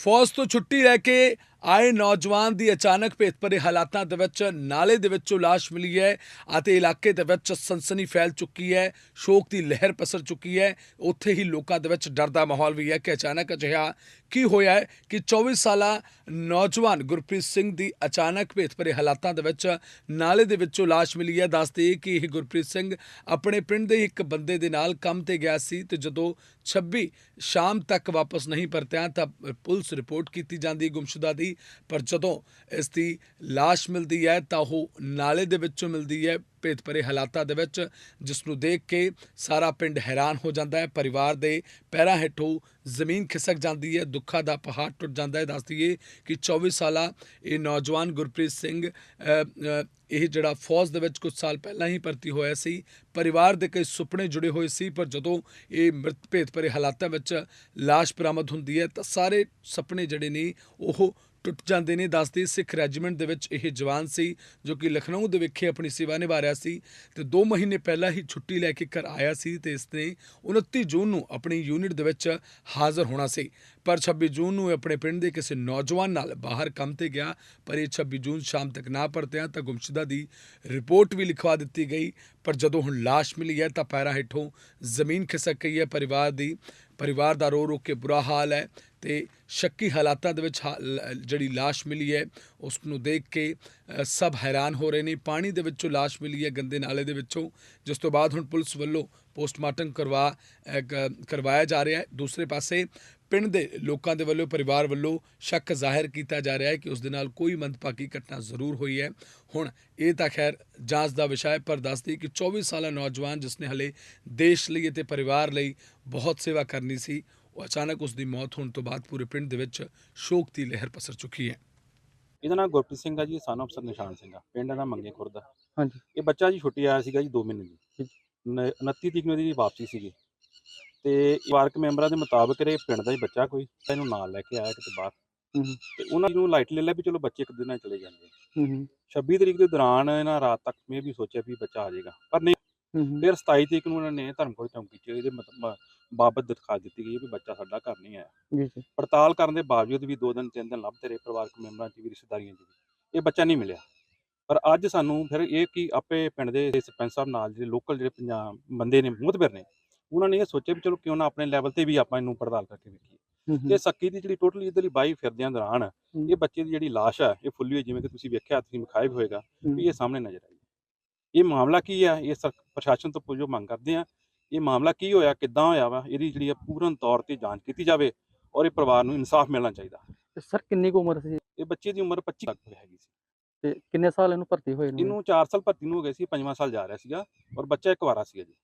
ਫੌਜ ਤੋਂ ਛੁੱਟੀ ਲੈ ਕੇ ਆਏ ਨੌਜਵਾਨ ਦੀ ਅਚਾਨਕ ਭੇਤਭਰੇ ਹਾਲਾਤਾਂ ਦੇ ਵਿੱਚ ਨਾਲੇ ਦੇ ਵਿੱਚੋਂ ਲਾਸ਼ ਮਿਲੀ ਹੈ ਅਤੇ ਇਲਾਕੇ ਦੇ ਵਿੱਚ ਸਨਸਨੀ ਫੈਲ ਚੁੱਕੀ ਹੈ, ਸ਼ੋਕ ਦੀ ਲਹਿਰ ਪਸਰ ਚੁੱਕੀ ਹੈ। ਉੱਥੇ ਹੀ ਲੋਕਾਂ ਦੇ ਵਿੱਚ ਡਰ ਦਾ ਮਾਹੌਲ ਵੀ ਹੈ ਕਿ ਅਚਾਨਕ ਅਜਿਹਾ ਕੀ ਹੋਇਆ ਹੈ ਕਿ 24 ਸਾਲਾ ਨੌਜਵਾਨ ਗੁਰਪ੍ਰੀਤ ਸਿੰਘ ਦੀ ਅਚਾਨਕ ਭੇਤਭਰੇ ਹਾਲਾਤਾਂ ਦੇ ਵਿੱਚ ਨਾਲੇ ਦੇ ਵਿੱਚੋਂ ਲਾਸ਼ ਮਿਲੀ ਹੈ। ਦੱਸਦੇ ਕਿ ਇਹ ਗੁਰਪ੍ਰੀਤ ਸਿੰਘ ਆਪਣੇ ਪਿੰਡ ਦੇ ਇੱਕ ਬੰਦੇ ਦੇ ਨਾਲ ਕੰਮ ਤੇ ਗਿਆ ਸੀ ਤੇ ਜਦੋਂ 26 ਸ਼ਾਮ ਤੱਕ ਵਾਪਸ ਨਹੀਂ ਪਰਤਿਆ ਤਾਂ ਪੁਲਿਸ ਰਿਪੋਰਟ ਕੀਤੀ ਜਾਂਦੀ ਗੁੰਮਸ਼ੁਦਾ ਦੀ ਪਰ ਜਦੋਂ ਇਸ ਦੀ ਲਾਸ਼ ਮਿਲਦੀ ਹੈ ਤਾਂ ਉਹ ਨਾਲੇ ਦੇ ਵਿੱਚੋਂ ਮਿਲਦੀ ਹੈ। ਭੇਤ ਭਰੇ ਹਾਲਾਤਾਂ ਦੇ ਵਿੱਚ, ਜਿਸ ਨੂੰ ਦੇਖ ਕੇ ਸਾਰਾ ਪਿੰਡ ਹੈਰਾਨ ਹੋ ਜਾਂਦਾ ਹੈ। ਪਰਿਵਾਰ ਦੇ ਪੈਰਾਂ ਹੇਠੋਂ ਜ਼ਮੀਨ ਖਿਸਕ ਜਾਂਦੀ ਹੈ, ਦੁੱਖਾਂ ਦਾ ਪਹਾੜ ਟੁੱਟ ਜਾਂਦਾ ਹੈ। ਦੱਸ ਦਈਏ ਕਿ 24 ਸਾਲਾ ਇਹ ਨੌਜਵਾਨ ਗੁਰਪ੍ਰੀਤ ਸਿੰਘ ਇਹ ਜਿਹੜਾ ਫੌਜ ਦੇ ਵਿੱਚ ਕੁਝ ਸਾਲ ਪਹਿਲਾਂ ਹੀ ਭਰਤੀ ਹੋਇਆ ਸੀ, ਪਰਿਵਾਰ ਦੇ ਕਈ ਸੁਪਨੇ ਜੁੜੇ ਹੋਏ ਸੀ, ਪਰ ਜਦੋਂ ਇਹ ਮ੍ਰਿਤ ਭੇਤ ਭਰੇ ਹਾਲਾਤਾਂ ਵਿੱਚ ਲਾਸ਼ ਬਰਾਮਦ ਹੁੰਦੀ ਹੈ, ਤਾਂ ਸਾਰੇ ਸੁਪਨੇ ਜਿਹੜੇ ਨੇ ਉਹ ਟੁੱਟ ਜਾਂਦੇ ਨੇ। ਦੱਸਦੀ ਸਿੱਖ ਰੈਜੀਮੈਂਟ ਦੇ ਵਿੱਚ ਇਹ ਜਵਾਨ ਸੀ, ਜੋ ਕਿ ਲਖਨਊ ਦੇ ਵਿਖੇ ਆਪਣੀ ਸੇਵਾ ਨਿਭਾ ਰਿਹਾ ਸੀ ਤੇ 2 ਮਹੀਨੇ ਪਹਿਲਾਂ ਹੀ ਛੁੱਟੀ ਲੈ ਕੇ ਘਰ ਆਇਆ ਸੀ ਤੇ ਇਸਨੇ 29 ਜੂਨ ਨੂੰ ਆਪਣੀ ਯੂਨਿਟ ਦੇ ਵਿੱਚ ਹਾਜ਼ਰ ਹੋਣਾ ਸੀ। ਪਰ 26 ਜੂਨ ਨੂੰ ਆਪਣੇ ਪਿੰਡ ਦੇ ਕਿਸੇ ਨੌਜਵਾਨ ਨਾਲ ਬਾਹਰ ਕੰਮ ਤੇ ਗਿਆ, ਪਰ ਇਹ 26 ਜੂਨ ਸ਼ਾਮ ਤੱਕ ਨਾ ਪਰਤਿਆ ਤਾਂ ਗੁੰਮਸ਼ੁਦਾ ਦੀ ਰਿਪੋਰਟ ਵੀ ਲਿਖਵਾ ਦਿੱਤੀ ਗਈ। ਪਰ ਜਦੋਂ ਹੁਣ ਲਾਸ਼ ਮਿਲੀ ਹੈ ਤਾਂ ਪੈਰਾਂ ਹੇਠੋਂ ਜ਼ਮੀਨ ਖਿਸਕ ਗਈ ਹੈ। ਪਰਿਵਾਰ ਦੀ ਪਰਿਵਾਰ ਦਾ ਰੋ ਰੋ ਕੇ ਬੁਰਾ ਹਾਲ ਹੈ ਤੇ ਸ਼ੱਕੀ ਹਾਲਾਤਾਂ ਦੇ ਵਿੱਚ ਹਾ- ਲ- ਜਿਹੜੀ ਲਾਸ਼ ਮਿਲੀ ਹੈ ਉਸ ਨੂੰ ਦੇਖ ਕੇ ਸਭ ਹੈਰਾਨ ਹੋ ਰਹੇ ਨੇ। ਪਾਣੀ ਦੇ ਵਿੱਚੋਂ ਲਾਸ਼ ਮਿਲੀ ਹੈ ਗੰਦੇ ਨਾਲੇ ਦੇ ਵਿੱਚੋਂ। ਜਿਸ ਤੋਂ ਬਾਅਦ ਹੁਣ ਪੁਲਿਸ ਵੱਲੋਂ ਪੋਸਟਮਾਰਟਮ ਕਰਵਾ ਕਰਵਾਇਆ ਜਾ ਰਿਹਾ ਹੈ। ਦੂਸਰੇ ਪਾਸੇ, ਪਿੰਡ ਦੇ ਲੋਕਾਂ ਦੇ ਵੱਲੋਂ, ਪਰਿਵਾਰ ਵੱਲੋਂ ਸ਼ੱਕ ਜ਼ਾਹਿਰ ਕੀਤਾ ਜਾ ਰਿਹਾ ਹੈ ਕਿ ਉਸ ਦੇ ਨਾਲ ਕੋਈ ਮੰਦਭਾਗੀ ਘਟਨਾ ਜ਼ਰੂਰ ਹੋਈ ਹੈ। ਹੁਣ ਇਹ ਤਾਂ ਖੈਰ ਜਾਂਚ ਦਾ ਵਿਸ਼ਾ ਹੈ, ਪਰ ਦੱਸਦੀ ਕਿ 24 ਸਾਲਾ ਨੌਜਵਾਨ ਜਿਸ ਨੇ ਹਲੇ ਦੇਸ਼ ਲਈ ਅਤੇ ਪਰਿਵਾਰ ਲਈ ਬਹੁਤ ਸੇਵਾ ਕਰਨੀ ਸੀ ਉਹ ਅਚਾਨਕ ਉਸ ਦੀ ਮੌਤ ਹੋਣ ਤੋਂ ਬਾਅਦ ਪੂਰੇ ਪਿੰਡ ਦੇ ਵਿੱਚ ਸ਼ੋਕ ਦੀ ਲਹਿਰ ਪਸਰ ਚੁੱਕੀ ਹੈ। ਇਹਦਾ ਨਾਮ ਗੁਰਪ੍ਰੀਤ ਸਿੰਘ ਆ ਜੀ ਸਨ ਅਫਸਰ ਨਿਸ਼ਾਨ ਸਿੰਘ ਆ। ਪਿੰਡ ਦਾ ਮੰਗੇ ਖੁਰਦ ਆ। ਹਾਂਜੀ। ਇਹ ਬੱਚਾ ਜੀ ਛੁੱਟੀ ਆਇਆ ਸੀਗਾ ਜੀ 2 ਮਹੀਨੇ ਦੀ। ਠੀਕ। ਨ- 29 ਤਰੀਕ ਨੂੰ ਇਹਦੀ ਵਾਪਸੀ ਸੀਗੀ। ਤੇ ਵਾਰਕ ਮੈਂਬਰਾਂ ਦੇ ਮੁਤਾਬਕ ਇਹ ਪਿੰਡ ਦਾ ਹੀ ਬੱਚਾ ਕੋਈ ਇਹਨੂੰ ਨਾਲ ਲੈ ਕੇ ਆਇਆ ਕਿਤੇ ਬਾਹਰ। ਤੇ ਉਹਨਾਂ ਨੂੰ ਲਾਈਟ ਲੈ ਲਿਆ ਵੀ ਚਲੋ ਬੱਚੇ ਇੱਕ ਦਿਨ ਨਾਲ ਚਲੇ ਜਾਂਦੇ ਆ। ਹੂੰ ਹੂੰ, 26 ਤਰੀਕ ਦੇ ਦੌਰਾਨ ਇਹਨਾਂ ਰਾਤ ਤੱਕ ਮੈਂ ਵੀ ਸੋਚਿਆ ਵੀ ਬੱਚਾ ਆ ਜਾਏਗਾ। ਪਰ ਨਹੀਂ ਹੂੰ ਹੂੰ, ਫਿਰ 27 ਤਰੀਕ ਨੂੰ ਉਹਨਾਂ ਨੇ ਧਰਮਕੋਟ ਚੌਂਕੀ 'ਚ ਇਹਦੇ ਮਤਲਬ ਬਾਬਤ ਦਿਖਾ ਦਿੱਤੀ ਗਈ ਵੀ ਬੱਚਾ ਸਾਡਾ ਘਰ ਨਹੀਂ ਆਇਆ। ਜੀ ਜੀ। ਪੜਤਾਲ ਕਰਨ ਦੇ ਬਾਵਜੂਦ ਵੀ ਦੋ ਦਿਨ ਤਿੰਨ ਦਿਨ ਲੱਭਦੇ ਰਹੇ ਪਰਿਵਾਰਕ ਮੈਂਬਰਾਂ 'ਚ ਵੀ ਰਿਸ਼ਤੇਦਾਰੀਆਂ 'ਚ ਵੀ। ਇਹ ਬੱਚਾ ਨਹੀਂ ਮਿਲਿਆ। ਪਰ ਅੱਜ ਸਾਨੂੰ ਫਿਰ ਇਹ ਕਿ ਆਪੇ ਪਿੰਡ ਦੇ ਸਰਪੰਚ ਸਾਹਿਬ ਨਾਲ ਜਿਹੜੇ ਲੋਕਲ ਜਿਹੜੇ ਪੰਜਾਬ ਬੰਦੇ ਨੇ ਮੁਤਬਰ ਨੇ ਉਹਨਾਂ ਨੇ ਇਹ ਸੋਚਿਆ ਵੀ ਚਲੋ ਕਿਉਂ ਨਾ ਆਪਣੇ ਲੈਵਲ ਤੇ ਵੀ ਆਪਾਂ ਇਹਨੂੰ ਪੜਤਾਲ ਕਰਕੇ ਵੇਖੀਏ। ਹੂੰ ਹੂੰ, ਤੇ ਸੱਕੀ ਦੀ ਜਿਹੜੀ ਟੋਟਲੀ ਇਧਰਲੀ ਬਾਈ ਫਿਰਦਿਆਂ ਦੌਰਾਨ ਹੂੰ। ਇਹ ਬੱਚੇ ਦੀ ਜਿਹੜੀ ਲਾਸ਼ ਹੈ ਇਹ ਫੁੱਲੀ ਹੋਈ ਜਿਵੇਂ ਕਿ ਤੁਸੀਂ ਵੇਖਿਆ ਤੁਸੀਂ ਵਿਖਾਇਆ ਹੋਏਗਾ ਹੂੰ, ਵੀ ਇਹ ਸਾਹਮਣੇ ਨਜ਼ਰ ਆਈ। ਇਹ ਮਾਮਲਾ ਕੀ ਹੈ ਇਹ ਪ੍ਰਸ਼ਾਸਨ ਤੋਂ ਪੁੱਛੋ ਮੰਗ ਕਰਦੇ ਆ ਇਹ ਮਾਮਲਾ ਕੀ ਹੋਇਆ ਕਿੱਦਾਂ ਹੋਇਆ ਵਾ ਇਹਦੀ ਜਿਹੜੀ ਆ ਪੂਰਨ ਤੌਰ ਤੇ ਜਾਂਚ ਕੀਤੀ ਜਾਵੇ ਔਰ ਇਹ ਪਰਿਵਾਰ ਨੂੰ ਇਨਸਾਫ ਮਿਲਣਾ ਚਾਹੀਦਾ। ਤੇ ਸਰ ਕਿੰਨੀ ਕੁ ਉਮਰ ਸੀ? ਇਹ ਬੱਚੇ ਦੀ ਉਮਰ 25 ਤੱਕ ਹੈਗੀ ਸੀ। ਤੇ ਕਿੰਨੇ ਸਾਲ ਇਹਨੂੰ ਭਰਤੀ ਹੋਏ ਨੂੰ ਇਹਨੂੰ 4 ਸਾਲ ਭਰਤੀ ਨੂੰ ਹੋ ਗਏ ਸੀ ਪੰਜਵਾਂ ਸਾਲ ਜਾ ਰਿਹਾ ਸੀਗਾ ਔਰ ਬੱਚਾ ਇੱਕ ਵਾਰਾ ਸੀਗਾ ਜੀ।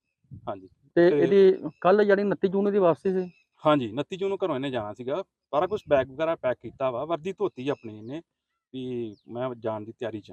ਹਾਂਜੀ। ਤੇ ਇਹਦੀ ਕੱਲ ਜਿਹੜੀ 29 ਜੂਨ ਦੀ ਵਾਪਸੀ ਸੀ? ਹਾਂਜੀ 29 ਜੂਨ ਨੂੰ ਘਰੋਂ ਇਹਨੇ ਜਾਣਾ ਸੀਗਾ। ਸਾਰਾ ਕੁਝ ਬੈਗ ਵਗੈਰਾ ਪੈਕ ਕੀਤਾ ਵਾ ਵਰਦੀ ਧੋਤੀ ਆਪਣੀ ਇਹਨੇ ਵੀ ਮੈਂ ਜਾਣ ਦੀ ਤਿਆਰੀ 'ਚ।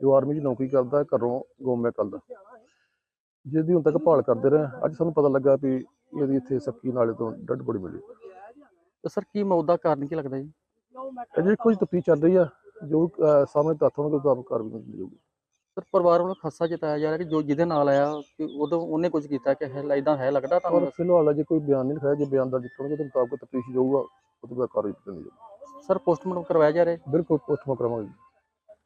ਜੋ ਆਰਮੀ 'ਚ ਨੌਕਰੀ ਕਰਦਾ ਹੈ, ਘਰੋਂ ਗੋਮੇ ਕੱਲ ਦਾ। ਜਿਹਦੀ ਹੁਣ ਤੱਕ ਭਾਲ ਕਰਦੇ ਰਹੇ ਅੱਜ ਸਾਨੂੰ ਪਤਾ ਲੱਗਾ ਵੀ ਇਹਦੀ ਇੱਥੇ ਸੱਕੀ ਨਾਲੇ ਤੋਂ ਡੱਡ ਬੋਡੀ ਮਿਲੀ। ਤੇ ਸਰ ਕੀ ਮੌਤ ਦਾ ਕਾਰਨ ਕੀ ਲੱਗਦਾ ਜੀ? ਅਜੇ ਕੁਝ ਤਫਤੀਸ਼ ਚੱਲ ਰਹੀ ਆ ਜੋ ਸਾਹਮਣੇ ਤੱਥ ਹੋਣਗੇ ਉਹ ਆਪ ਕਾਰਵਾਈ ਕੀਤੀ ਜਾਊਗੀ। ਸਰ ਪਰਿਵਾਰ ਵੱਲੋਂ ਖਾਸਾ ਜਤਾਇਆ ਜਾ ਰਿਹਾ ਕਿ ਜੋ ਜਿਹਦੇ ਨਾਲ ਆਇਆ ਕਿ ਉਦੋਂ ਉਹਨੇ ਕੁਝ ਕੀਤਾ ਕਿ ਹੈ ਇਦਾਂ ਹੈ ਲੱਗਦਾ ਤੁਹਾਨੂੰ ਫਿਲਹਾਲ ਅਜੇ ਕੋਈ ਬਿਆਨ ਨਹੀਂ ਲਿਖਾਇਆ ਜੇ ਬਿਆਨ ਦਰਜ ਕਰਨਗੇ ਤਾਂ ਮੁਤਾਬਕ ਤਫਤੀਸ਼ ਜਾਊਗਾ ਉਹ ਤੋਂ ਬਾਅਦ ਕਾਰਵਾਈ ਕੀਤੀ ਜਾਊਗੀ। ਸਰ ਪੋਸਟਮਾਰਟਮ ਕਰਵਾਇਆ ਜਾ ਰਿਹਾ? ਹੈ ਬਿਲਕੁਲ ਪੋਸਟਮਾਰਟਮ ਕਰਾਵਾਂਗੇ।